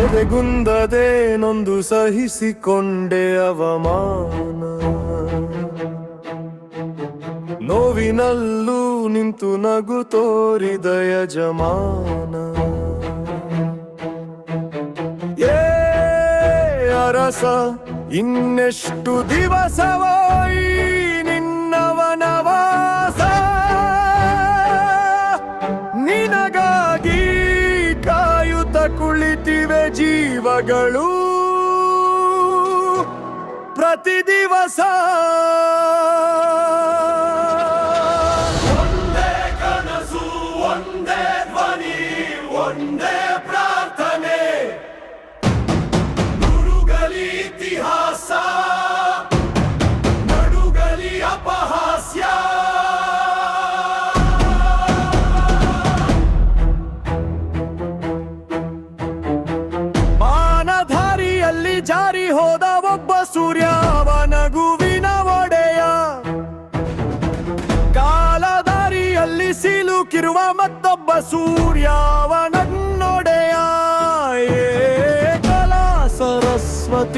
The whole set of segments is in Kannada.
ಎದೆಗುಂದದೆ ನೊಂದು ಸಹಿಸಿಕೊಂಡೆ ಅವಮಾನ. ನೋವಿನಲ್ಲೂ ನಿಂತು ನಗು ತೋರಿದ ಯಜಮಾನ. ಏ ಅರಸ ಇನ್ನೆಷ್ಟು ದಿವಸವೋ ಕುಳಿತಿವೆ ಜೀವಗಳು. ಪ್ರತಿ ದಿವಸ. ಒಂದೇ ಕನಸು ಒಂದೇ ಧ್ವನಿ ಒಂದೇ ಪ್ರಾರ್ಥನೆ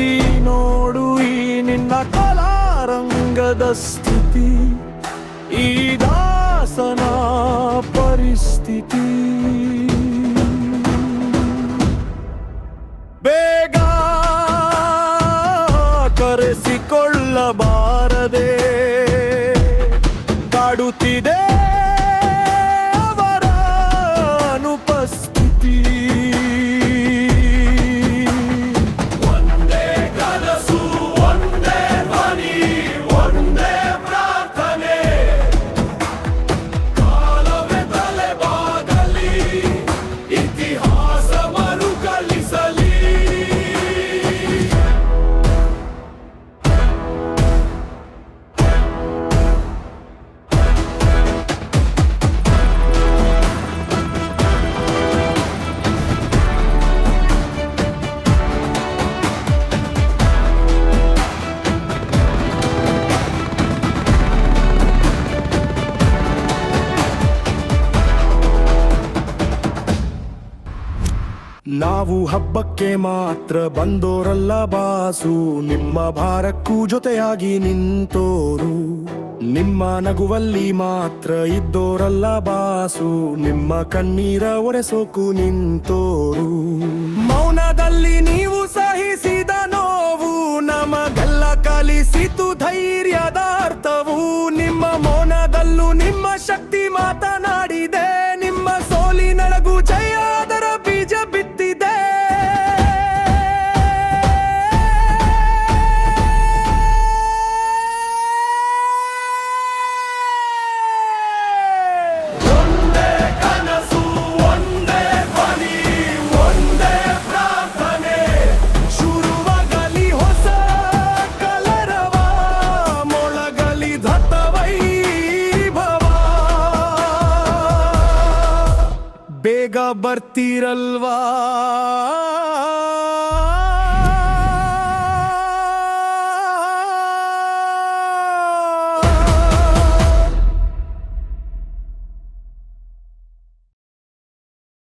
ಸರಸ್ವತಿ ನೋಡು ಈ ನಿನ್ನ ಕಲಾರಂಗದ ಸ್ಥಿತಿ ಈ ದಾಸನ ಪರಿಸ್ಥಿತಿ. ಬೇಗ ಕರೆಸಿಕೊಳ್ಳಬಾರದೆ ಕಾಡುತ್ತಿದೆ ನಾವು ಹಬ್ಬಕ್ಕೆ ಮಾತ್ರ ಬಂದೋರಲ್ಲ ಬಾಸು, ನಿಮ್ಮ ಭಾರಕ್ಕೂ ಜೊತೆಯಾಗಿ ನಿಂತೋರು. ನಿಮ್ಮ ನಗುವಲ್ಲಿ ಮಾತ್ರ ಇದ್ದೋರಲ್ಲ ಬಾಸು, ನಿಮ್ಮ ಕಣ್ಣೀರ ಒರೆಸೋಕು ನಿಂತೋರು. ಮೌನದಲ್ಲಿ ನೀವು ಸಹಿಸಿದ ಬೇಗ ಬರ್ತೀರಲ್ವಾ